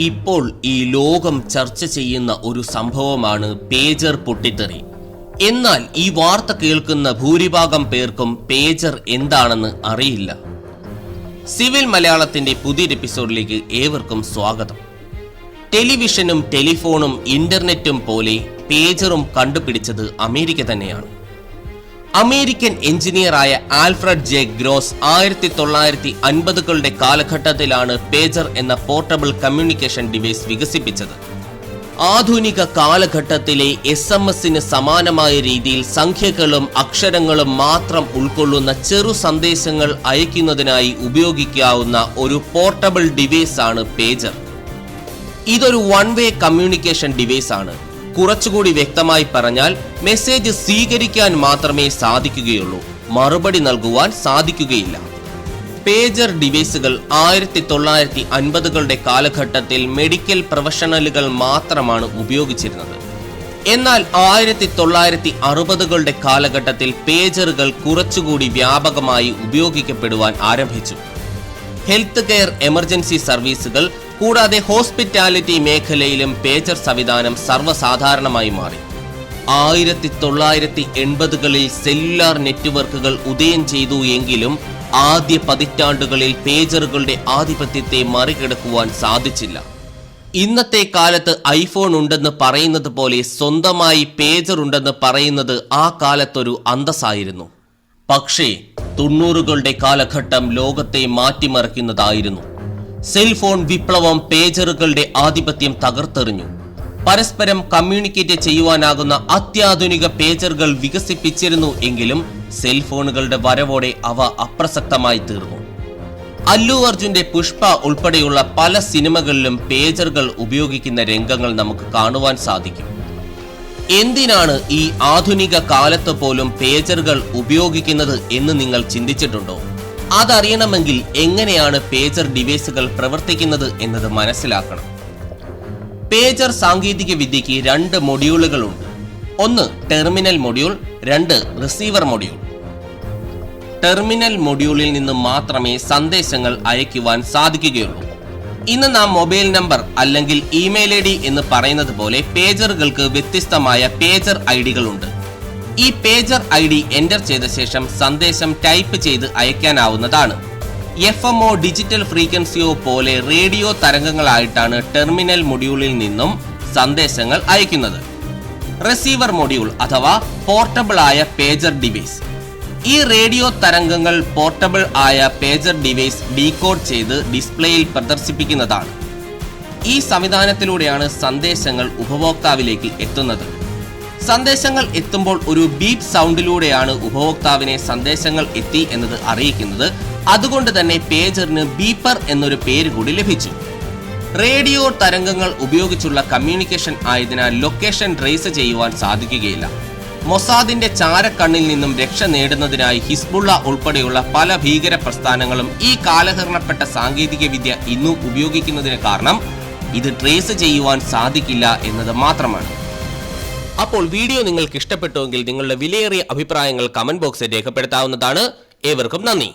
ഇപ്പോൾ ഈ ലോകം ചർച്ച ചെയ്യുന്ന ഒരു സംഭവമാണ് പേജർ പൊട്ടിത്തെറി. എന്നാൽ ഈ വാർത്ത കേൾക്കുന്ന ഭൂരിഭാഗം പേർക്കും പേജർ എന്താണെന്ന് അറിയില്ല. സിവിൽ മലയാളത്തിന്റെ പുതിയൊരു എപ്പിസോഡിലേക്ക് ഏവർക്കും സ്വാഗതം. ടെലിവിഷനും ടെലിഫോണും ഇന്റർനെറ്റും പോലെ പേജറും കണ്ടുപിടിച്ചത് അമേരിക്ക തന്നെയാണ്. അമേരിക്കൻ എഞ്ചിനീയറായ ആൽഫ്രഡ് ജെ ഗ്രോസ് ആയിരത്തി തൊള്ളായിരത്തി അൻപതുകളുടെ കാലഘട്ടത്തിലാണ് പേജർ എന്ന പോർട്ടബിൾ കമ്മ്യൂണിക്കേഷൻ ഡിവൈസ് വികസിപ്പിച്ചത്. ആധുനിക കാലഘട്ടത്തിലെ എസ് എം എസിന് സമാനമായ രീതിയിൽ സംഖ്യകളും അക്ഷരങ്ങളും മാത്രം ഉൾക്കൊള്ളുന്ന ചെറു സന്ദേശങ്ങൾ അയക്കുന്നതിനായി ഉപയോഗിക്കാവുന്ന ഒരു പോർട്ടബിൾ ഡിവൈസ് ആണ് പേജർ. ഇതൊരു വൺ വേ കമ്മ്യൂണിക്കേഷൻ ഡിവൈസ് ആണ് കുറച്ചുകൂടി വ്യക്തമായി പറഞ്ഞാൽ മെസ്സേജ് സ്വീകരിക്കാൻ മാത്രമേ സാധിക്കുകയുള്ളൂ. മറുപടി നൽകുവാൻ സാധിക്കുകയില്ല. പേജർ ഡിവൈസുകൾ ആയിരത്തി തൊള്ളായിരത്തി അൻപതുകളുടെ കാലഘട്ടത്തിൽ മെഡിക്കൽ പ്രൊഫഷണലുകൾ മാത്രമാണ് ഉപയോഗിച്ചിരുന്നത്. എന്നാൽ ആയിരത്തി തൊള്ളായിരത്തി അറുപതുകളുടെ കാലഘട്ടത്തിൽ പേജറുകൾ കുറച്ചുകൂടി വ്യാപകമായി ഉപയോഗിക്കപ്പെടുവാൻ ആരംഭിച്ചു. ഹെൽത്ത് കെയർ എമർജൻസി സർവീസുകൾ കൂടാതെ ഹോസ്പിറ്റാലിറ്റി മേഖലയിലും പേജർ സംവിധാനം സർവസാധാരണമായി മാറി. ആയിരത്തി തൊള്ളായിരത്തി എൺപതുകളിൽ സെല്ലുലാർ നെറ്റ്വർക്കുകൾ ഉദയം ചെയ്തു എങ്കിലും ആദ്യ പതിറ്റാണ്ടുകളിൽ പേജറുകളുടെ ആധിപത്യത്തെ മറികടക്കുവാൻ സാധിച്ചില്ല. ഇന്നത്തെ കാലത്ത് ഐഫോൺ ഉണ്ടെന്ന് പറയുന്നത് പോലെ സ്വന്തമായി പേജർ ഉണ്ടെന്ന് പറയുന്നത് ആ കാലത്തൊരു അന്തസ്സായിരുന്നു. പക്ഷേ തൊണ്ണൂറുകളുടെ കാലഘട്ടം ലോകത്തെ മാറ്റിമറിക്കുന്നതായിരുന്നു. സെൽഫോൺ വിപ്ലവം പേജറുകളുടെ ആധിപത്യം തകർത്തെറിഞ്ഞു. പരസ്പരം കമ്മ്യൂണിക്കേറ്റ് ചെയ്യുവാനാകുന്ന അത്യാധുനിക പേജറുകൾ വികസിപ്പിച്ചിരുന്നു എങ്കിലും സെൽഫോണുകളുടെ വരവോടെ അവ അപ്രസക്തമായി തീർന്നു. അല്ലു അർജുന്റെ പുഷ്പ ഉൾപ്പെടെയുള്ള പല സിനിമകളിലും പേജറുകൾ ഉപയോഗിക്കുന്ന രംഗങ്ങൾ നമുക്ക് കാണുവാൻ സാധിക്കും. എന്തിനാണ് ഈ ആധുനിക കാലത്ത് പോലും പേജറുകൾ ഉപയോഗിക്കുന്നത് എന്ന് നിങ്ങൾ ചിന്തിച്ചിട്ടുണ്ടോ? അതറിയണമെങ്കിൽ എങ്ങനെയാണ് പേജർ ഡിവൈസുകൾ പ്രവർത്തിക്കുന്നത് എന്നത് മനസ്സിലാക്കണം. പേജർ സാങ്കേതിക വിദ്യയ്ക്ക് രണ്ട് മൊഡ്യൂളുകളുണ്ട്. ഒന്ന് ടെർമിനൽ മൊഡ്യൂൾ രണ്ട് റിസീവർ മൊഡ്യൂൾ. ടെർമിനൽ മൊഡ്യൂളിൽ നിന്ന് മാത്രമേ സന്ദേശങ്ങൾ അയക്കുവാൻ സാധിക്കുകയുള്ളൂ. ഇന്ന് നാം മൊബൈൽ നമ്പർ അല്ലെങ്കിൽ ഇമെയിൽ ഐ ഡി എന്ന് പറയുന്നത് പോലെ പേജറുകൾക്ക് വ്യത്യസ്തമായ പേജർ ഐ ഡികളുണ്ട്. ഈ പേജർ ഐ ഡി എന്റർ ചെയ്ത ശേഷം സന്ദേശം ടൈപ്പ് ചെയ്ത് അയക്കാനാവുന്നതാണ്. എഫ് എം ഒ ഡിജിറ്റൽ ഫ്രീക്വൻസിയോ പോലെ റേഡിയോ തരംഗങ്ങളായിട്ടാണ് ടെർമിനൽ മൊഡ്യൂളിൽ നിന്നും സന്ദേശങ്ങൾ അയക്കുന്നത്. റിസീവർ മൊഡ്യൂൾ അഥവാ പോർട്ടബിൾ ആയ പേജർ ഡിവൈസ് ഈ റേഡിയോ തരംഗങ്ങൾ പോർട്ടബിൾ ആയ പേജർ ഡിവൈസ് ഡീകോഡ് ചെയ്ത് ഡിസ്പ്ലേയിൽ പ്രദർശിപ്പിക്കുന്നതാണ്. ഈ സംവിധാനത്തിലൂടെയാണ് സന്ദേശങ്ങൾ ഉപഭോക്താവിലേക്ക് എത്തുന്നത്. സന്ദേശങ്ങൾ എത്തുമ്പോൾ ഒരു ബീപ് സൗണ്ടിലൂടെയാണ് ഉപഭോക്താവിനെ സന്ദേശങ്ങൾ എത്തി എന്നത് അറിയിക്കുന്നത്. അതുകൊണ്ട് തന്നെ പേജറിന് ബീപ്പർ എന്നൊരു പേര് കൂടി ലഭിച്ചു. റേഡിയോ തരംഗങ്ങൾ ഉപയോഗിച്ചുള്ള കമ്മ്യൂണിക്കേഷൻ ആയതിനാൽ ലൊക്കേഷൻ ട്രേസ് ചെയ്യുവാൻ സാധിക്കുകയില്ല. മൊസാദിന്റെ ചാരക്കണ്ണിൽ നിന്നും രക്ഷ നേടുന്നതിനായി ഹിസ്ബുള്ള ഉൾപ്പെടെയുള്ള പല ഭീകര പ്രസ്ഥാനങ്ങളും ഈ കാലഹരണപ്പെട്ട സാങ്കേതിക വിദ്യ ഇന്നും ഉപയോഗിക്കുന്നതിന് കാരണം ഇത് ട്രേസ് ചെയ്യുവാൻ സാധിക്കില്ല എന്നത് മാത്രമാണ്. അപ്പോൾ വീഡിയോ നിങ്ങൾക്ക് ഇഷ്ടപ്പെട്ടുവെങ്കിൽ നിങ്ങളുടെ വിലയേറിയ അഭിപ്രായങ്ങൾ കമന്റ് ബോക്സിൽ രേഖപ്പെടുത്താവുന്നതാണ്. ഏവർക്കും നന്ദി.